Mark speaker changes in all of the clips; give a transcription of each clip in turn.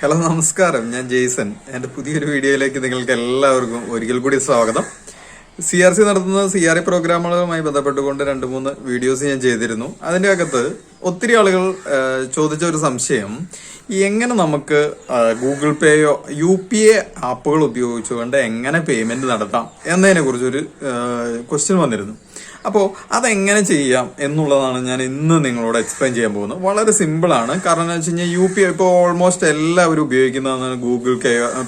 Speaker 1: Hello നമസ്കാരം. ഞാൻ Jason. എന്റെ പുതിയൊരു വീഡിയോയിലേക്ക് നിങ്ങൾക്ക് എല്ലാവർക്കും ഒരിക്കൽ കൂടി സ്വാഗതം. സി ആർ സി നടത്തുന്ന സി ആർ ഇ പ്രോഗ്രാമുകളുമായി ബന്ധപ്പെട്ടുകൊണ്ട് രണ്ട് മൂന്ന് വീഡിയോസ് ഞാൻ ചെയ്തിരുന്നു. അതിന്റെ അകത്ത് ഒത്തിരി ആളുകൾ ചോദിച്ച ഒരു സംശയം. എങ്ങനെ നമുക്ക് ഗൂഗിൾ പേയോ യു പി എ ആപ്പുകൾ ഉപയോഗിച്ചുകൊണ്ട് എങ്ങനെ പേയ്മെന്റ് നടത്താം എന്നതിനെ കുറിച്ചൊരു ക്വസ്റ്റ്യൻ വന്നിരുന്നു. അപ്പോൾ അതെങ്ങനെ ചെയ്യാം എന്നുള്ളതാണ് ഞാൻ ഇന്ന് നിങ്ങളോട് എക്സ്പ്ലെയിൻ ചെയ്യാൻ പോകുന്നത്. വളരെ സിമ്പിളാണ് കാരണം എന്ന് വെച്ച് കഴിഞ്ഞാൽ യു പി ഐ ഇപ്പോൾ ഓൾമോസ്റ്റ് എല്ലാവരും ഉപയോഗിക്കുന്നതാണ് ഗൂഗിൾ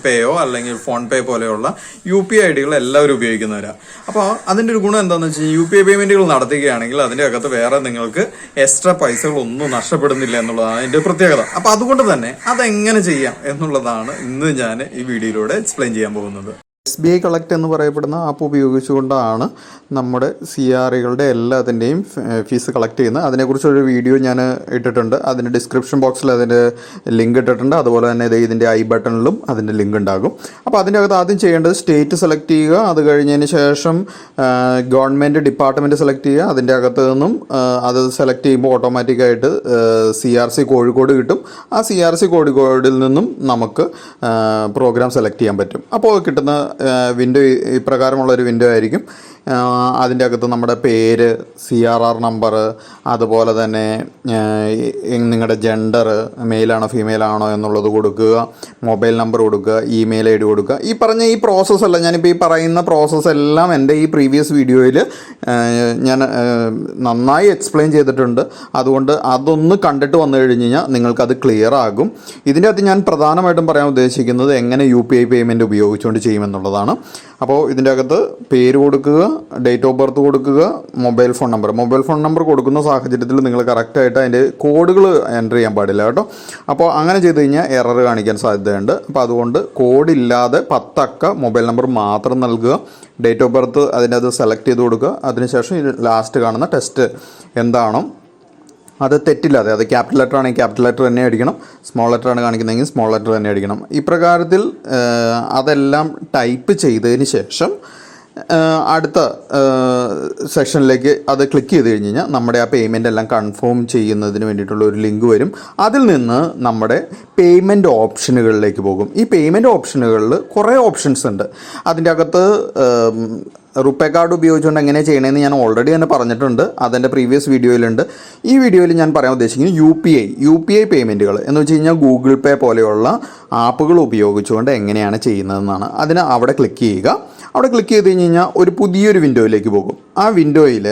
Speaker 1: പേയോ അല്ലെങ്കിൽ ഫോൺ പേ പോലെയുള്ള യു പി ഐ ഡികൾ എല്ലാവരും ഉപയോഗിക്കുന്നവരാണ് അപ്പോൾ അതിന്റെ ഒരു ഗുണം എന്താണെന്ന് വെച്ച് കഴിഞ്ഞാൽ യു പി ഐ പേയ്മെന്റുകൾ നടത്തുകയാണെങ്കിൽ അതിന്റെ അകത്ത് വേറെ നിങ്ങൾക്ക് എക്സ്ട്രാ പൈസകളൊന്നും നഷ്ടപ്പെടുന്നില്ല എന്നുള്ളതാണ് അതിന്റെ പ്രത്യേകത. അപ്പോൾ അതുകൊണ്ട് തന്നെ അതെങ്ങനെ ചെയ്യാം എന്നുള്ളതാണ് ഇന്ന് ഞാൻ ഈ വീഡിയോയിലൂടെ എക്സ്പ്ലെയിൻ ചെയ്യാൻ പോകുന്നത്. എസ് ബി ഐ കളക്ട് എന്ന് പറയപ്പെടുന്ന ആപ്പ് ഉപയോഗിച്ചുകൊണ്ടാണ് നമ്മുടെ സി ആർ ഐകളുടെ എല്ലാത്തിന്റെയും ഫീസ് കളക്ട് ചെയ്യുന്നത്. അതിനെക്കുറിച്ചൊരു വീഡിയോ ഞാൻ ഇട്ടിട്ടുണ്ട്. അതിന്റെ ഡിസ്ക്രിപ്ഷൻ ബോക്സിൽ അതിന്റെ ലിങ്ക് ഇട്ടിട്ടുണ്ട്. അതുപോലെ തന്നെ ഇത് ഇതിന്റെ ഐ ബട്ടണിലും അതിന്റെ ലിങ്ക് ഉണ്ടാകും. അപ്പോൾ അതിന്റെ അകത്ത് ആദ്യം ചെയ്യേണ്ടത് സ്റ്റേറ്റ് സെലക്ട് ചെയ്യുക. അത് കഴിഞ്ഞതിന് ശേഷം ഗവൺമെന്റ് ഡിപ്പാർട്ട്മെന്റ് സെലക്ട് ചെയ്യുക. അതിന്റെ അകത്ത് നിന്നും അത് സെലക്ട് ചെയ്യുമ്പോൾ ഓട്ടോമാറ്റിക്കായിട്ട് സി ആർ സി കോഴിക്കോട് കിട്ടും. ആ സി ആർ സി കോഴിക്കോടിൽ നിന്നും നമുക്ക് പ്രോഗ്രാം സെലക്ട് ചെയ്യാൻ പറ്റും. അപ്പോൾ കിട്ടുന്ന വിൻഡോ ഇപ്രകാരമുള്ള ഒരു വിൻഡോ ആയിരിക്കും. അതിന്റെ അകത്ത് നമ്മുടെ പേര് സി ആർ ആർ നമ്പർ അതുപോലെ തന്നെ നിങ്ങളുടെ ജെൻഡർ മെയിലാണോ ഫീമെയിലാണോ എന്നുള്ളത് കൊടുക്കുക മൊബൈൽ നമ്പർ കൊടുക്കുക ഇമെയിൽ ഐ ഡി കൊടുക്കുക. ഈ പറഞ്ഞ ഈ പ്രോസസ്സ് അല്ല ഞാനിപ്പോൾ ഈ പറയുന്ന പ്രോസസ്സ് എല്ലാം എന്റെ ഈ പ്രീവിയസ് വീഡിയോയിൽ ഞാൻ നന്നായി എക്സ്പ്ലെയിൻ ചെയ്തിട്ടുണ്ട്. അതുകൊണ്ട് അതൊന്ന് കണ്ടിട്ട് വന്നു കഴിഞ്ഞ് കഴിഞ്ഞാൽ നിങ്ങൾക്കത് ക്ലിയർ ആകും. ഇതിന്റെ അകത്ത് ഞാൻ പ്രധാനമായിട്ടും പറയാൻ ഉദ്ദേശിക്കുന്നത് എങ്ങനെ യു പി ഐ പേയ്മെന്റ് ഉപയോഗിച്ചുകൊണ്ട് ചെയ്യുമെന്നുള്ളതാണ്. അപ്പോൾ ഇതിന്റെ അകത്ത് പേര് കൊടുക്കുക ഡേറ്റ് ഓഫ് ബർത്ത് കൊടുക്കുക mobile phone number mobile phone number കൊടുക്കുന്ന സാഹചര്യത്തിൽ നിങ്ങൾ കറക്റ്റായിട്ട് അതിന്റെ കോഡുകൾ എന്റർ ചെയ്യാൻ പാടില്ല കേട്ടോ. അപ്പോൾ അങ്ങനെ ചെയ്ത് കഴിഞ്ഞാൽ എറർ കാണിക്കാൻ സാധ്യതയുണ്ട്. അപ്പോൾ അതുകൊണ്ട് കോഡില്ലാതെ പത്തക്ക മൊബൈൽ നമ്പർ മാത്രം നൽകുക. ഡേറ്റ് ഓഫ് ബർത്ത് അതിന്റെ അത് സെലക്ട് ചെയ്ത് കൊടുക്കുക. അതിനുശേഷം ലാസ്റ്റ് കാണുന്ന ടെസ്റ്റ് എന്താണോ അത് തെറ്റില്ലാതെ അത് ക്യാപിറ്റൽ ലെറ്റർ ആണെങ്കിൽ ക്യാപിറ്റൽ ലെറ്റർ തന്നെ അടിക്കണം സ്മോൾ ലെറ്റർ ആണ് കാണിക്കുന്നതെങ്കിൽ സ്മോൾ ലെറ്റർ തന്നെ അടിക്കണം ഇപ്രകാരത്തിൽ അതെല്ലാം ടൈപ്പ് ചെയ്തതിന് ശേഷം അടുത്ത സെക്ഷനിലേക്ക് അത് ക്ലിക്ക് ചെയ്ത് കഴിഞ്ഞ് കഴിഞ്ഞാൽ നമ്മുടെ ആ പേയ്മെന്റ് എല്ലാം കൺഫേം ചെയ്യുന്നതിന് വേണ്ടിയിട്ടുള്ള ഒരു ലിങ്ക് വരും. അതിൽ നിന്ന് നമ്മുടെ പേയ്മെന്റ് ഓപ്ഷനുകളിലേക്ക് പോകും. ഈ പേയ്മെന്റ് ഓപ്ഷനുകളിൽ കുറേ ഓപ്ഷൻസ് ഉണ്ട്. അതിന്റെ അകത്ത് റുപ്പേ കാർഡ് ഉപയോഗിച്ചുകൊണ്ട് എങ്ങനെ ചെയ്യണമെന്ന് ഞാൻ ഓൾറെഡി തന്നെ പറഞ്ഞിട്ടുണ്ട്. അതെന്റെ പ്രീവിയസ് വീഡിയോയിലുണ്ട് ഈ വീഡിയോയിൽ ഞാൻ പറയാൻ ഉദ്ദേശിക്കുന്നത് U P I U P I പേയ്മെന്റുകൾ എന്ന് വെച്ച് കഴിഞ്ഞാൽ ഗൂഗിൾ പേ പോലെയുള്ള ആപ്പുകൾ ഉപയോഗിച്ചുകൊണ്ട് എങ്ങനെയാണ് ചെയ്യുന്നതെന്നാണ്. അതിന് അവിടെ ക്ലിക്ക് ചെയ്യുക. അവിടെ ക്ലിക്ക് ചെയ്ത് കഴിഞ്ഞ് കഴിഞ്ഞാൽ ഒരു പുതിയൊരു വിൻഡോയിലേക്ക് പോകും. ആ വിൻഡോയിൽ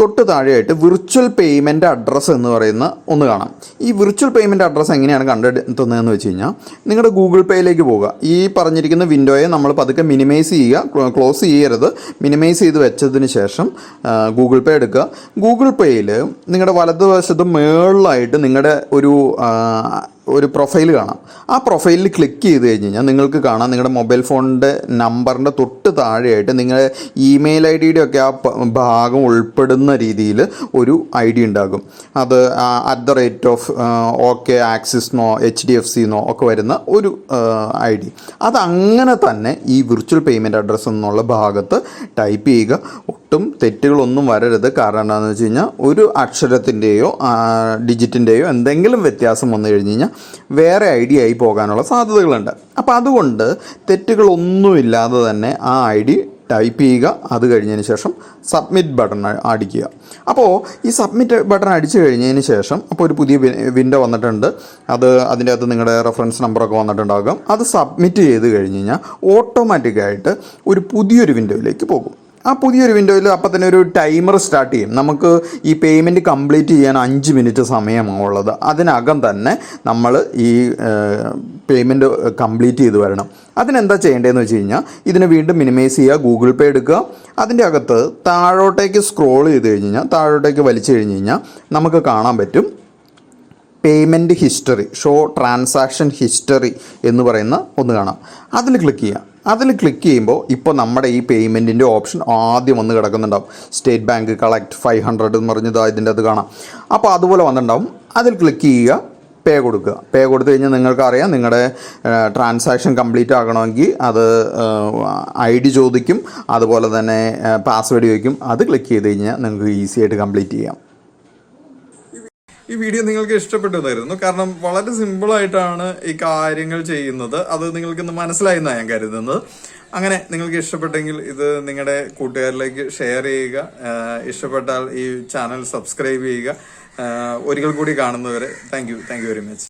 Speaker 1: തൊട്ട് താഴെയായിട്ട് വിർച്വൽ പേയ്മെന്റ് അഡ്രസ്സ് എന്ന് പറയുന്ന ഒന്ന് കാണാം. ഈ വിർച്വൽ പേയ്മെന്റ് അഡ്രസ്സ് എങ്ങനെയാണ് കണ്ടെത്തുന്നതെന്ന് വെച്ച് കഴിഞ്ഞാൽ നിങ്ങളുടെ ഗൂഗിൾ പേയിലേക്ക് പോവുക. ഈ പറഞ്ഞിരിക്കുന്ന വിൻഡോയെ നമ്മൾ പതുക്കെ മിനിമൈസ് ചെയ്യുക ക്ലോസ് ചെയ്യരുത്. മിനിമൈസ് ചെയ്ത് വെച്ചതിന് ശേഷം ഗൂഗിൾ പേ എടുക്കുക. ഗൂഗിൾ പേയിൽ നിങ്ങളുടെ വലതുവശത്ത് മേളിലായിട്ട് നിങ്ങളുടെ ഒരു ഒരു പ്രൊഫൈൽ കാണാം. ആ പ്രൊഫൈലിൽ ക്ലിക്ക് ചെയ്ത് കഴിഞ്ഞ് കഴിഞ്ഞാൽ നിങ്ങൾക്ക് കാണാം നിങ്ങളുടെ മൊബൈൽ ഫോണിന്റെ നമ്പറിന്റെ തൊട്ട് താഴെയായിട്ട് നിങ്ങളുടെ ഇമെയിൽ ഐ ഡിയുടെ ഒക്കെ ആ ഭാഗം ഉൾപ്പെടുന്ന രീതിയിൽ ഒരു ഐ ഡി ഉണ്ടാകും. അത് at the rate of okay ആക്സിസ്നോ H D F സിന്നോ ഒക്കെ വരുന്ന ഒരു ഐ ഡി. അത് അങ്ങനെ തന്നെ ഈ വിർച്വൽ പേയ്മെന്റ് അഡ്രസ്സ് എന്നുള്ള ഭാഗത്ത് ടൈപ്പ് ചെയ്യുക. ഒട്ടും തെറ്റുകളൊന്നും വരരുത്. കാരണം എന്താണെന്ന് വെച്ച് കഴിഞ്ഞാൽ ഒരു അക്ഷരത്തിന്റെയോ ഡിജിറ്റിന്റെയോ എന്തെങ്കിലും വ്യത്യാസം വന്നു കഴിഞ്ഞ് കഴിഞ്ഞാൽ വേറെ ഐ ഡി ആയി പോകാനുള്ള സാധ്യതകളുണ്ട്. അപ്പോൾ അതുകൊണ്ട് തെറ്റുകളൊന്നുമില്ലാതെ തന്നെ ആ ഐ ഡി ടൈപ്പ് ചെയ്യുക അത് കഴിഞ്ഞതിന് ശേഷം സബ്മിറ്റ് ബട്ടൺ അടിക്കുക. അപ്പോൾ ഈ സബ്മിറ്റ് ബട്ടൺ അടിച്ചു കഴിഞ്ഞതിന് ശേഷം അപ്പോൾ ഒരു പുതിയ വിൻഡോ വന്നിട്ടുണ്ട്. അത് അതിന്റെ അകത്ത് നിങ്ങളുടെ റെഫറൻസ് നമ്പറൊക്കെ വന്നിട്ടുണ്ടാകും. അത് സബ്മിറ്റ് ചെയ്ത് കഴിഞ്ഞ് കഴിഞ്ഞാൽ ഓട്ടോമാറ്റിക്കായിട്ട് ഒരു പുതിയൊരു വിൻഡോയിലേക്ക് പോകും. ആ പുതിയൊരു വിൻഡോയിൽ അപ്പം തന്നെ ഒരു ടൈമർ സ്റ്റാർട്ട് ചെയ്യും. നമുക്ക് ഈ പേയ്മെന്റ് കംപ്ലീറ്റ് ചെയ്യാൻ അഞ്ച് മിനിറ്റ് സമയമാണുള്ളത്. അതിനകം തന്നെ നമ്മൾ ഈ പേയ്മെന്റ് കംപ്ലീറ്റ് ചെയ്ത് വരണം. അതിനെന്താ ചെയ്യേണ്ടതെന്ന് വെച്ച് കഴിഞ്ഞാൽ ഇതിനെ വീണ്ടും മിനിമൈസ് ചെയ്യുക ഗൂഗിൾ പേ എടുക്കുക. അതിന്റെ അകത്ത് താഴോട്ടേക്ക് സ്ക്രോൾ ചെയ്ത് കഴിഞ്ഞ് കഴിഞ്ഞാൽ താഴോട്ടേക്ക് വലിച്ചു കഴിഞ്ഞ് കഴിഞ്ഞാൽ നമുക്ക് കാണാൻ പറ്റും payment history show transaction history എന്ന് പറയുന്ന ഒന്ന് കാണാം. അതിൽ ക്ലിക്ക് ചെയ്യാം അതിൽ ക്ലിക്ക് ചെയ്യുമ്പോൾ ഇപ്പോൾ നമ്മുടെ ഈ പേയ്മെന്റിന്റെ ഓപ്ഷൻ ആദ്യം വന്ന് കിടക്കുന്നുണ്ടാവും. State bank collect five hundred എന്ന് പറഞ്ഞത് ഇതിന്റെ അത് കാണാം. അപ്പോൾ അതുപോലെ വന്നിട്ടുണ്ടാവും. അതിൽ ക്ലിക്ക് ചെയ്യുക പേ കൊടുക്കുക. പേ കൊടുത്തു കഴിഞ്ഞാൽ നിങ്ങൾക്കറിയാം നിങ്ങളുടെ ട്രാൻസാക്ഷൻ കംപ്ലീറ്റ് ആകണമെങ്കിൽ അത് ഐ ഡി ചോദിക്കും അതുപോലെ തന്നെ പാസ്വേഡ് ചോദിക്കും. അത് ക്ലിക്ക് ചെയ്ത് കഴിഞ്ഞാൽ നിങ്ങൾക്ക് ഈസി ആയിട്ട് കംപ്ലീറ്റ് ചെയ്യാം. ഈ വീഡിയോ നിങ്ങൾക്ക് ഇഷ്ടപ്പെട്ടു എന്നായിരുന്നു കാരണം വളരെ സിമ്പിൾ ആയിട്ടാണ് ഈ കാര്യങ്ങൾ ചെയ്യുന്നത്. അത് നിങ്ങൾക്ക് ഇന്ന് മനസ്സിലായി എന്നാണ് ഞാൻ കരുതുന്നത്. അങ്ങനെ നിങ്ങൾക്ക് ഇഷ്ടപ്പെട്ടെങ്കിൽ ഇത് നിങ്ങളുടെ കൂട്ടുകാരിലേക്ക് ഷെയർ ചെയ്യുക. ഇഷ്ടപ്പെട്ടാൽ ഈ ചാനൽ സബ്സ്ക്രൈബ് ചെയ്യുക. ഒരിക്കൽ കൂടി കാണുന്നവരെ thank you thank you very much